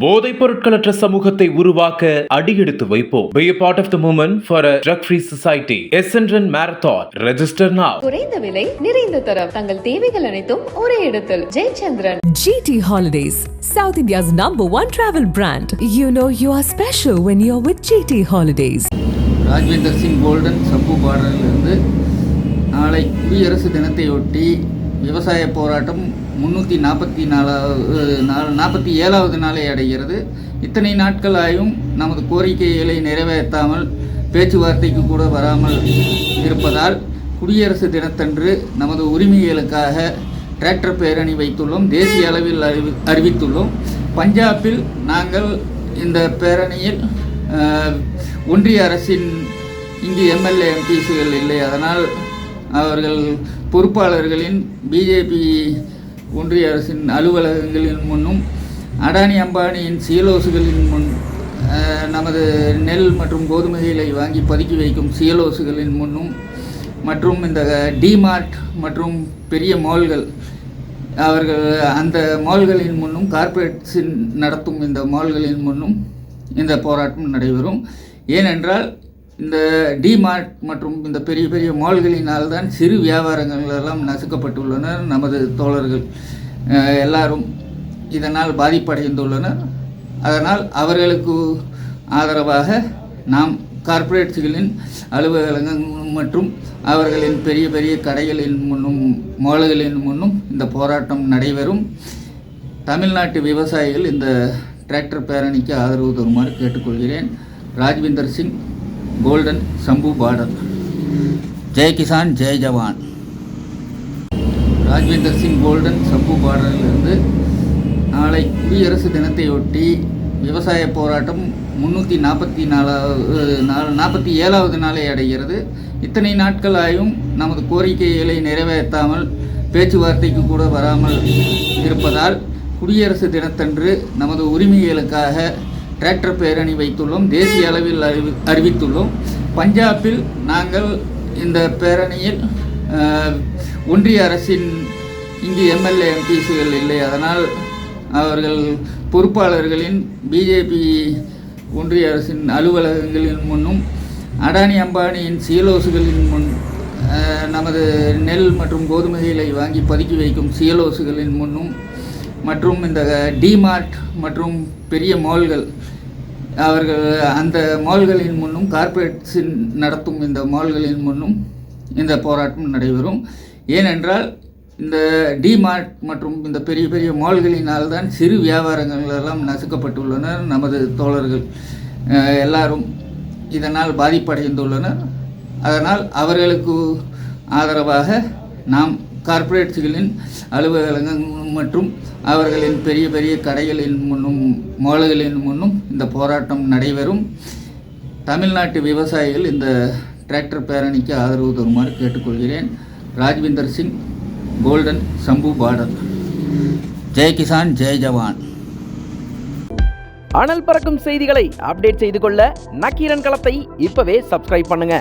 போதைப் பொருட்களற்ற சமூகத்தை உருவாக்க அடியெடுத்து வைப்போம் Be a part of the movement for a drug-free society. Essendon Marathon. Register now. குறைந்த விலை நிறைந்த தரம் தங்கள் தேவைகள் அனைத்தும் ஒரே இடத்தில் Jayachandran GT Holidays, South India's number one travel brand. You know you are special when you're with GT Holidays. Rajvinder Singh golden Shambhu பார்டரிலிருந்து நாளை குடியரசு தினத்தையொட்டி விவசாய போராட்டம் முந்நூற்றி நாற்பத்தி நாலாவது நாள் நாற்பத்தி ஏழாவது நாளை அடைகிறது. இத்தனை நாட்கள் ஆயும் நமது கோரிக்கைகளை நிறைவேற்றாமல் பேச்சுவார்த்தைக்கு கூட வராமல் இருப்பதால் குடியரசு தினத்தன்று நமது உரிமைகளுக்காக டிராக்டர் பேரணி வைத்துள்ளோம் தேசிய அளவில் அறிவி அறிவித்துள்ளோம். பஞ்சாபில் நாங்கள் இந்த பேரணியில் ஒன்றிய அரசின் இங்கு எம்எல்ஏ எம்பிஸுகள் இல்லை. அதனால் அவர்கள் பொறுப்பாளர்களின் பிஜேபி ஒன்றிய அரசின் அலுவலகங்களின் முன்னும் அடானி அம்பானியின் சியலோசுகளின் முன் நமது நெல் மற்றும் கோதுமைகளை வாங்கி பதுக்கி வைக்கும் சியலோசுகளின் முன்னும் மற்றும் இந்த டிமார்ட் மற்றும் பெரிய மால்கள் அவர்கள் அந்த மால்களின் முன்னும் கார்ப்பரேட்ஸின் நடத்தும் இந்த மால்களின் முன்னும் இந்த போராட்டம் நடைபெறும். ஏனென்றால் இந்த டிமார்ட் மற்றும் இந்த பெரிய பெரிய மால்களினால் தான் சிறு வியாபாரங்கள் எல்லாம் நசுக்கப்பட்டுள்ளனர் நமது தோழர்கள். எல்லாரும் இதனால் பாதிப்படைந்துள்ளனர். அதனால் அவர்களுக்கு ஆதரவாக நாம் கார்ப்பரேட்ஸ்களின் அலுவலகங்கள் மற்றும் அவர்களின் பெரிய பெரிய கடைகளின் முன்னும் மால்களின் முன்னும் இந்த போராட்டம் நடைபெறும். தமிழ்நாட்டு விவசாயிகள் இந்த டிராக்டர் பேரணிக்கு ஆதரவு தருமாறு கேட்டுக்கொள்கிறேன். ராஜ்விந்தர் சிங் கோல்டன் சம்பு பார்டர் ஜெய் கிசான் ஜெய் ஜவான் ராஜ்விந்தர் சிங் கோல்டன் சம்பு பார்டரிலிருந்து நாளை குடியரசு தினத்தையொட்டி விவசாய போராட்டம் முந்நூற்றி நாற்பத்தி நாலாவது நாள் நாற்பத்தி ஏழாவது நாளை அடைகிறது. இத்தனை நாட்களாயும் நமது கோரிக்கைகளை நிறைவேற்றாமல் பேச்சுவார்த்தைக்கு கூட வராமல் இருப்பதால் குடியரசு தினத்தன்று நமது உரிமைகளுக்காக டிராக்டர் பேரணி வைத்துள்ளோம் தேசிய அளவில் அறிவி அறிவித்துள்ளோம். பஞ்சாபில் நாங்கள் இந்த பேரணியில் ஒன்றிய அரசின் இங்கு எம்எல்ஏ எம்பிஸுகள் இல்லை. அதனால் அவர்கள் பொறுப்பாளர்களின் பிஜேபி ஒன்றிய அரசின் அலுவலகங்களின் முன்னும் அடானி அம்பானியின் சீலோசுகளின் முன் நமது நெல் மற்றும் கோதுமைகளை வாங்கி பதுக்கி வைக்கும் சீலோசுகளின் முன்னும் மற்றும் இந்த டிமார்ட் மற்றும் பெரிய மால்கள் அவர்கள் அந்த மால்களின் முன்னும் கார்ப்பரேட்ஸின் நடத்தும் இந்த மால்களின் முன்னும் இந்த போராட்டம் நடைபெறும். ஏனென்றால் இந்த டிமார்ட் மற்றும் இந்த பெரிய பெரிய மால்களினால் தான் சிறு வியாபாரங்கள் எல்லாம் நசுக்கப்பட்டுள்ளனர் நமது தோழர்கள் எல்லாரும் இதனால் பாதிப்படைந்துள்ளனர். அதனால் அவர்களுக்கு ஆதரவாக நாம் கார்ப்பரேட்ஸ்களின் அலுவலகங்கள் மற்றும் அவர்களின் பெரிய பெரிய கடைகளின் முன்னும் மால்களின் முன்னும் இந்த போராட்டம் நடைபெறும். தமிழ்நாட்டு விவசாயிகள் இந்த டிராக்டர் பேரணிக்கு ஆதரவு தருமாறு கேட்டுக்கொள்கிறேன். ராஜ்விந்தர் சிங் கோல்டன் சம்பு பார்டர் ஜெய் கிசான் ஜெய் ஜவான். அனல் பறக்கும் செய்திகளை அப்டேட் செய்து கொள்ள நக்கீரன் களத்தை இப்பவே சப்ஸ்கிரைப் பண்ணுங்க.